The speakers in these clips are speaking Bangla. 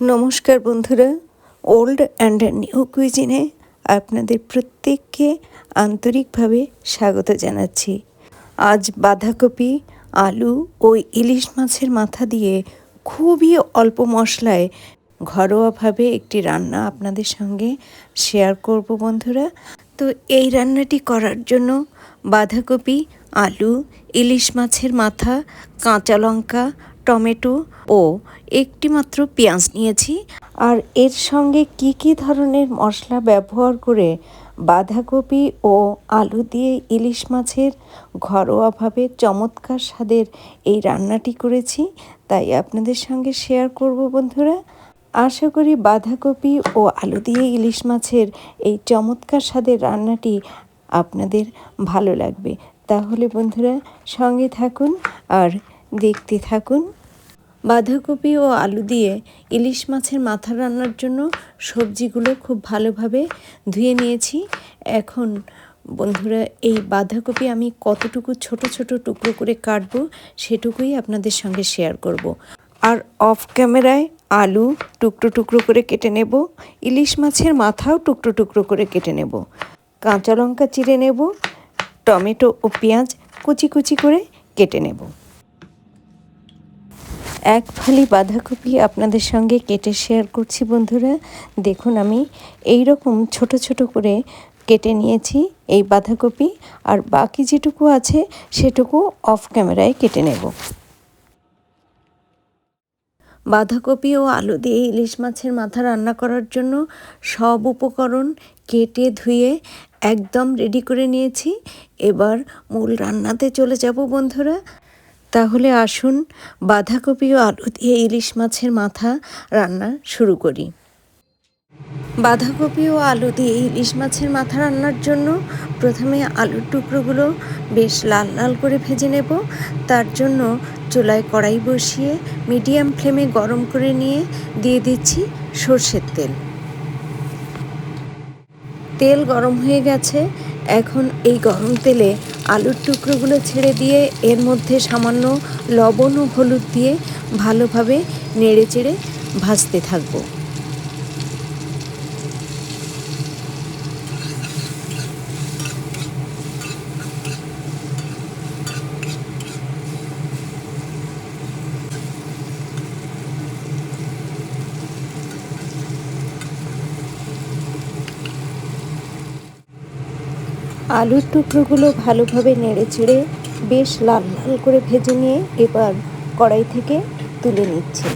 নমস্কার বন্ধুরা। ওল্ড অ্যান্ড নিউ কুইজিনে আপনাদের প্রত্যেককে আন্তরিকভাবে স্বাগত জানাচ্ছি। আজ বাঁধাকপি, আলু ও ইলিশ মাছের মাথা দিয়ে খুবই অল্প মশলায় ঘরোয়াভাবে একটি রান্না আপনাদের সঙ্গে শেয়ার করব বন্ধুরা। তো এই রান্নাটি করার জন্য বাঁধাকপি, আলু, ইলিশ মাছের মাথা, কাঁচা লঙ্কা টমেটো ও একটি মাত্র পেঁয়াজ নিয়েছি। আর এর সঙ্গে কি কি ধরনের মশলা ব্যবহার করে বাঁধাকপি ও আলু দিয়ে ইলিশ মাছের ঘরোয়াভাবে চমৎকার স্বাদের এই রান্নাটি করেছি, তাই আপনাদের সঙ্গে শেয়ার করব বন্ধুরা। আশা করি বাঁধাকপি ও আলু দিয়ে ইলিশ মাছের এই চমৎকার স্বাদের রান্নাটি আপনাদের ভালো লাগবে। তাহলে বন্ধুরা সঙ্গে থাকুন, আর দেখতে থাকুন। বাঁধাকপি ও আলু দিয়ে ইলিশ মাছের মাথা রান্নার জন্য সবজিগুলো খুব ভালোভাবে ধুয়ে নিয়েছি। এখন বন্ধুরা, এই বাঁধাকপি আমি কতটুকু ছোট ছোট টুকরো করে কাটবো সেটুকুই আপনাদের সঙ্গে শেয়ার করব। আর অফ ক্যামেরায় আলু টুকরো টুকরো করে কেটে নেব, ইলিশ মাছের মাথাও টুকরো টুকরো করে কেটে নেব। কাঁচা লঙ্কা চিড়ে নেব, টমেটো ও পেঁয়াজ কুচি কুচি করে কেটে নেব। এক ফালি বাঁধাকপি আপনাদের সঙ্গে কেটে শেয়ার করছি বন্ধুরা। দেখুন আমি এই রকম ছোট ছোট করে কেটে নিয়েছি এই বাঁধাকপি। আর বাকি যেটুকু আছে সেটুকু অফ ক্যামেরায় কেটে নেব। বাঁধাকপি ও আলু দিয়ে ইলিশ মাছের মাথা রান্না করার জন্য সব উপকরণ কেটে ধুয়ে একদম রেডি করে নিয়েছি। এবার মূল রান্নাতে চলে যাব বন্ধুরা। তাহলে আসুন বাঁধাকপি ও আলু দিয়ে ইলিশ মাছের মাথা রান্না শুরু করি। বাঁধাকপি ও আলু দিয়ে ইলিশ মাছের মাথা রান্নার জন্য প্রথমে আলুর টুকরোগুলো বেশ লাল লাল করে ভেজে নেব। তার জন্য চুলায় কড়াই বসিয়ে মিডিয়াম ফ্লেমে গরম করে নিয়ে দিয়ে দিচ্ছি সর্ষের তেল। তেল গরম হয়ে গেছে এখন এই গরম তেলে আলুর টুকরোগুলো ছেড়ে দিয়ে এর মধ্যে সামান্য লবণ ও হলুদ দিয়ে ভালোভাবে নেড়ে চেড়ে ভাজতে থাকব। আলুর টুকরোগুলো ভালোভাবে নেড়ে চেড়ে বেশ লাল লাল করে ভেজে নিয়ে এবার কড়াই থেকে তুলে নিচ্ছে।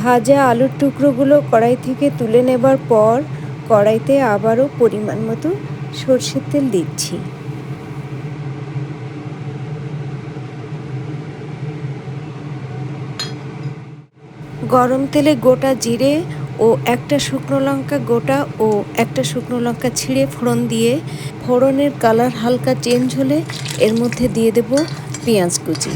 ভাজা আলুর টুকরোগুলো কড়াই থেকে তুলে নেবার পর কড়াইতে আবারও পরিমাণ মতো সর্ষের তেল দিচ্ছি। গরম তেলে গোটা জিরে ও একটা শুকনো লঙ্কা গোটা ও একটা শুকনো লঙ্কা ছিঁড়ে ফোড়ন দিয়ে ফোড়নের কালার হালকা চেঞ্জ হলে এর মধ্যে দিয়ে দেব পেঁয়াজ কুচি।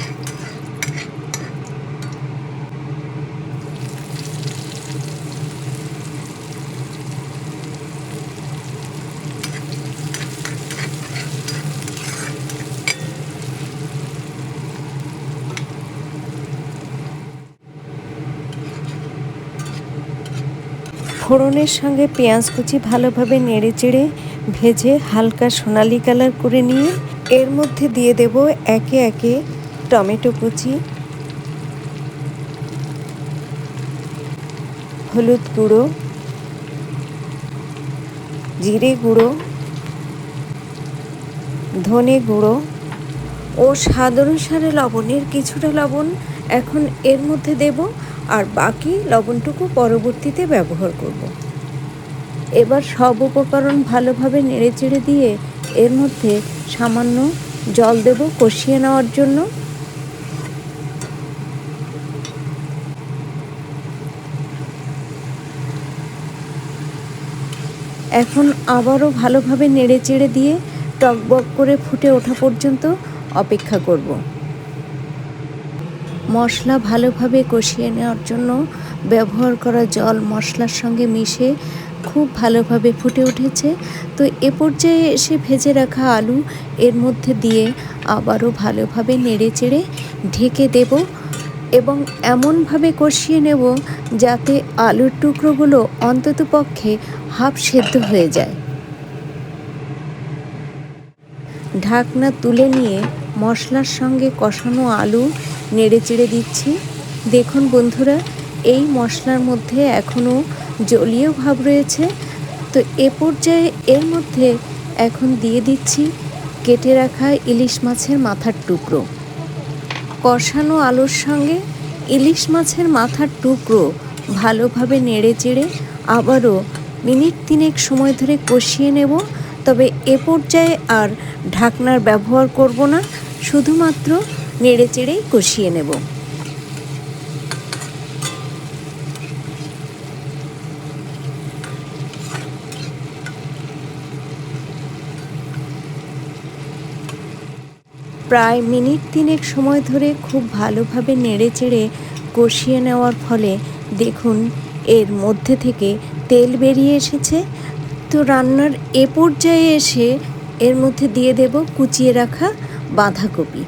ফোড়নের সঙ্গে পেঁয়াজ কুচি ভালোভাবে নেড়ে চেড়ে ভেজে হালকা সোনালি কালার করে নিয়ে এর মধ্যে দিয়ে দেব একে একে টমেটো কুচি, হলুদ গুঁড়ো, জিরে গুঁড়ো, ধনে গুঁড়ো ও স্বাদ অনুসারে লবণের কিছুটা লবণ এখন এর মধ্যে দেব আর বাকি লবণটুকু পরবর্তীতে ব্যবহার করব। এবার সব উপকরণ ভালোভাবে নেড়ে চেড়ে দিয়ে এর মধ্যে সামান্য জল দেব কষিয়ে নেওয়ার জন্য এখন আবারও ভালোভাবে নেড়ে চেড়ে দিয়ে টক টকবক করে ফুটে ওঠা পর্যন্ত অপেক্ষা করব মশলা ভালোভাবে কষিয়ে নেওয়ার জন্য ব্যবহার করা জল মশলার সঙ্গে মিশে খুব ভালোভাবে ফুটে উঠেছে। তো এ পর্যায়ে এসে ভেজে রাখা আলু এর মধ্যে দিয়ে আবারও ভালোভাবে নেড়ে চেড়ে ঢেকে দেব এবং এমনভাবে কষিয়ে নেব যাতে আলুর টুকরোগুলো অন্ততপক্ষে হাফ সেদ্ধ হয়ে যায়। ঢাকনা তুলে নিয়ে মশলার সঙ্গে কষানো আলু নেড়ে চেড়ে দিচ্ছি। দেখুন বন্ধুরা, এই মশলার মধ্যে এখনও জলীয় ভাব রয়েছে। তো এ পর্যায়ে এর মধ্যে এখন দিয়ে দিচ্ছি কেটে রাখা ইলিশ মাছের মাথার টুকরো। কষানো আলুর সঙ্গে ইলিশ মাছের মাথার টুকরো ভালোভাবে নেড়ে চেড়ে আবারও মিনিট তিনেক সময় ধরে কষিয়ে নেব। তবে এ পর্যায়ে আর ঢাকনার ব্যবহার করব না। শুধুমাত্র নেড়ে চেড়েই কষিয়ে নেব। প্রায় মিনিট তিনেক সময় ধরে খুব ভালোভাবে নেড়ে চেড়ে কষিয়ে নেওয়ার ফলে দেখুন, এর মধ্যে থেকে তেল বেরিয়ে এসেছে। তো রান্নার এ পর্যায়ে এসে এর মধ্যে দিয়ে দেব কুচিয়ে রাখা বাঁধাকপি।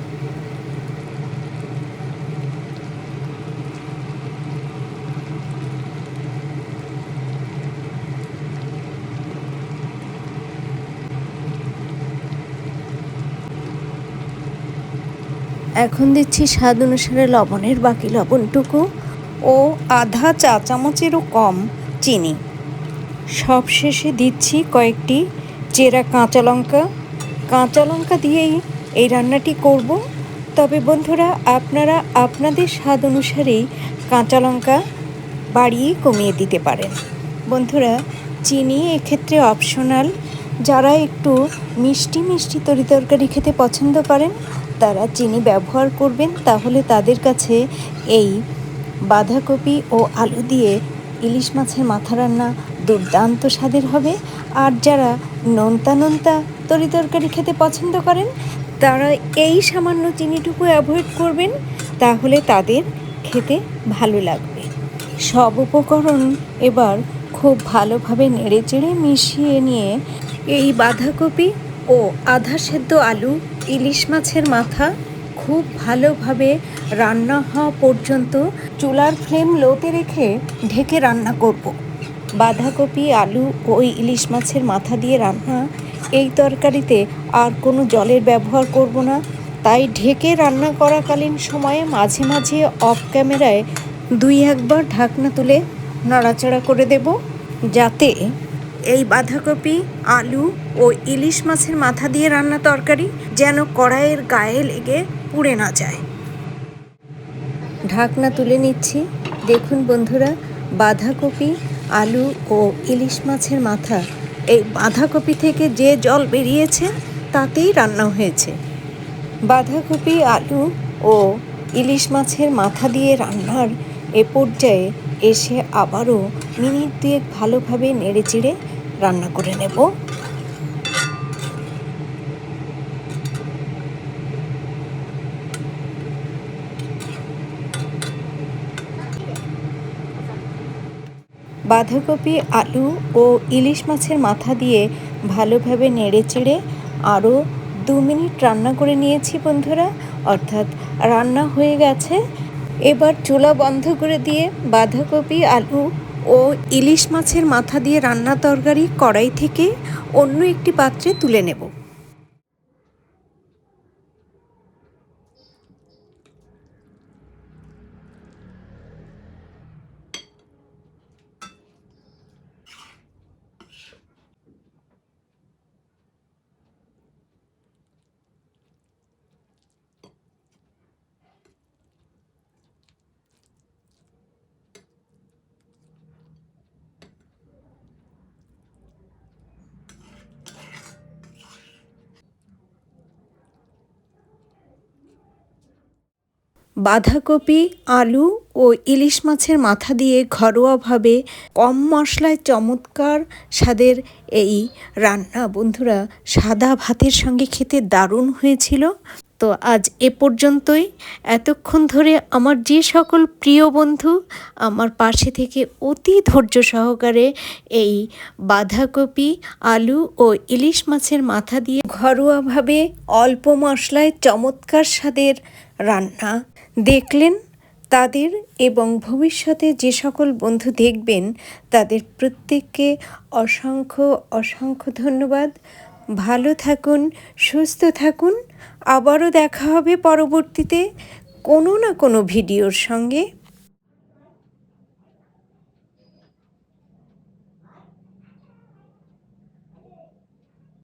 এখন দিচ্ছি স্বাদ অনুসারে লবণের বাকি লবণটুকু ও আধা চা চামচেরও কম চিনি। সবশেষে দিচ্ছি কয়েকটি চেরা কাঁচা লঙ্কা। কাঁচা লঙ্কা দিয়েই এই রান্নাটি করব। তবে বন্ধুরা, আপনারা আপনাদের স্বাদ অনুসারেই কাঁচা লঙ্কা বাড়িয়ে কমিয়ে দিতে পারেন। বন্ধুরা, চিনি এক্ষেত্রে অপশনাল যারা একটু মিষ্টি মিষ্টি তরিতরকারি খেতে পছন্দ করেন তারা চিনি ব্যবহার করবেন তাহলে তাদের কাছে এই বাঁধাকপি ও আলু দিয়ে ইলিশ মাছের মাথা রান্না দুর্দান্ত স্বাদের হবে। আর যারা নোনতা নোনতা তরি তরকারি খেতে পছন্দ করেন, তারা এই সামান্য চিনিটুকু অ্যাভয়েড করবেন, তাহলে তাদের খেতে ভালো লাগবে। সব উপকরণ এবার খুব ভালোভাবে নেড়ে চেড়ে মিশিয়ে নিয়ে এই বাঁধাকপি ও আধা সেদ্ধ আলু, ইলিশ মাছের মাথা খুব ভালোভাবে রান্না হওয়া পর্যন্ত চুলার ফ্লেম লোতে রেখে ঢেকে রান্না করব। বাঁধাকপি, আলু ও ইলিশ মাছের মাথা দিয়ে রান্না, এই তরকারিতে আর কোনো জলের ব্যবহার করব না তাই ঢেকে রান্না করাকালীন সময়ে মাঝে মাঝে অফ ক্যামেরায় দুই একবার ঢাকনা তুলে নাড়াচাড়া করে দেব, যাতে এই বাঁধাকপি, আলু ও ইলিশ মাছের মাথা দিয়ে রান্না তরকারি যেন কড়াইয়ের গায়ে লেগে পুড়ে না যায়। ঢাকনা তুলে নিচ্ছি। দেখুন বন্ধুরা, বাঁধাকপি, আলু ও ইলিশ মাছের মাথা। এই বাঁধাকপি থেকে যে জল বেরিয়েছে, তাতেই রান্না হয়েছে। বাঁধাকপি, আলু ও ইলিশ মাছের মাথা দিয়ে রান্নার এ পর্যায়ে এসে আবারও মিনিট দুয়েক ভালোভাবে নেড়ে চেড়ে রান্না করে নেব। বাঁধাকপি, আলু ও ইলিশ মাছের মাথা দিয়ে ভালোভাবে নেড়ে চেড়ে আরও দু মিনিট রান্না করে নিয়েছি বন্ধুরা। অর্থাৎ রান্না হয়ে গেছে। এবার চুলা বন্ধ করে দিয়ে বাঁধাকপি, আলু ও ইলিশ মাছের মাথা দিয়ে রান্না তরকারি কড়াই থেকে অন্য একটি পাত্রে তুলে নেব। বাঁধাকপি, আলু ও ইলিশ মাছের মাথা দিয়ে ঘরোয়াভাবে কম মশলায় চমৎকার স্বাদের এই রান্না। বন্ধুরা, সাদা ভাতের সঙ্গে খেতে দারুণ হয়েছিল। তো আজ এ পর্যন্তই। এতক্ষণ ধরে আমার যে সকল প্রিয় বন্ধু আমার পাশে থেকে অতি ধৈর্য সহকারে এই বাঁধাকপি, আলু ও ইলিশ মাছের মাথা দিয়ে ঘরোয়াভাবে অল্প মশলায় চমৎকার স্বাদের রান্না দেখলেন, তাদের এবং ভবিষ্যতে যে সকল বন্ধু দেখবেন, তাদের প্রত্যেককে অসংখ্য অসংখ্য ধন্যবাদ। ভালো থাকুন, সুস্থ থাকুন। আবারও দেখা হবে পরবর্তীতে কোনো না কোনো ভিডিওর সঙ্গে।